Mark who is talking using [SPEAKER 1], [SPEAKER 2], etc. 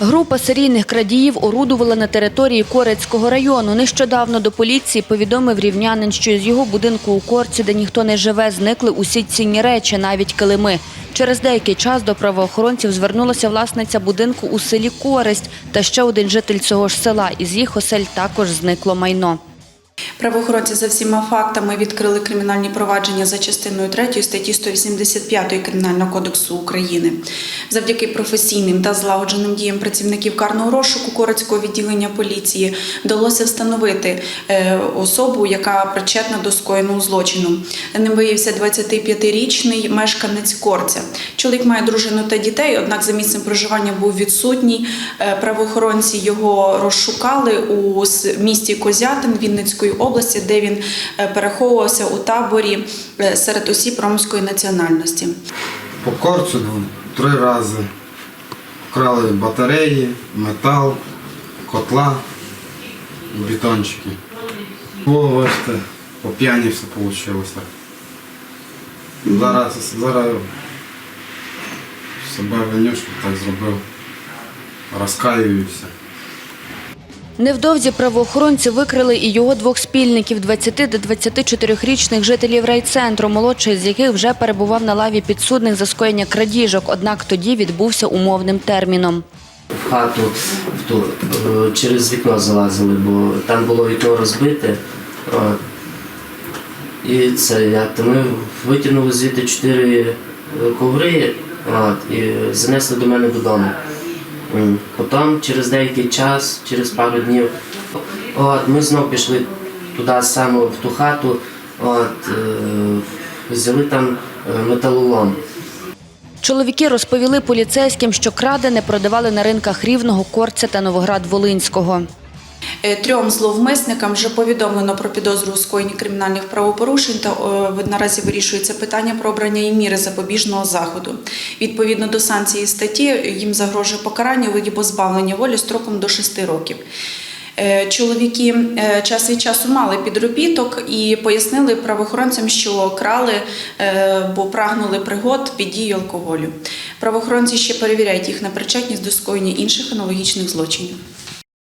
[SPEAKER 1] Група серійних крадіїв орудувала на території Корецького району. Нещодавно до поліції повідомив рівнянин, що з його будинку у Корці, де ніхто не живе, зникли усі цінні речі, навіть килими. Через деякий час до правоохоронців звернулася власниця будинку у селі Коресть та ще один житель цього ж села. Із їх осель також зникло майно.
[SPEAKER 2] Правоохоронці за всіма фактами відкрили кримінальні провадження за частиною 3 статті 185 Кримінального кодексу України. Завдяки професійним та злагодженим діям працівників карного розшуку Корецького відділення поліції вдалося встановити е, особу, яка причетна до скоєного злочину. Ним виявився 25-річний мешканець Корця. Чоловік має дружину та дітей, однак за місцем проживання був відсутній. Е, Правоохоронці його розшукали у місті Козятин Вінницької області, де він е, переховувався у таборі е, серед осіб ромської національності.
[SPEAKER 3] По корцу три рази. Вкрали батареї, метал, котла, бетончики. Було, бачите, по п'яні все вийшло. Зараз, зараз себе виню, так зробив. Розкаююся.
[SPEAKER 1] Невдовзі правоохоронці викрили і його двох спільників – 20 до 24-річних жителів райцентру, молодший з яких вже перебував на лаві підсудних за скоєння крадіжок, однак тоді відбувся умовним терміном.
[SPEAKER 4] в хату е, через вікно залазили, бо там було вікно розбите. І це ми витягнули звідти чотири коври і занесли до мене додому. Потім через деякий час, через пару днів, от, ми знов пішли туди саме в ту хату, от, е, взяли там е, металолом.
[SPEAKER 1] Чоловіки розповіли поліцейським, що крадене продавали на ринках Рівного, Корця та Новоград-Волинського.
[SPEAKER 2] Е, Трьом зловмисникам вже повідомлено про підозру у скоєнні кримінальних правопорушень та е, наразі вирішується питання про обрання їм міри запобіжного заходу. Відповідно до санкції статті їм загрожує покарання у виді позбавлення волі строком до 6 років. Е, Чоловіки е, час від часу мали підробіток і пояснили правоохоронцям, що крали, е, бо прагнули пригод під дією алкоголю. Правоохоронці ще перевіряють їх на причетність до скоєння інших аналогічних злочинів.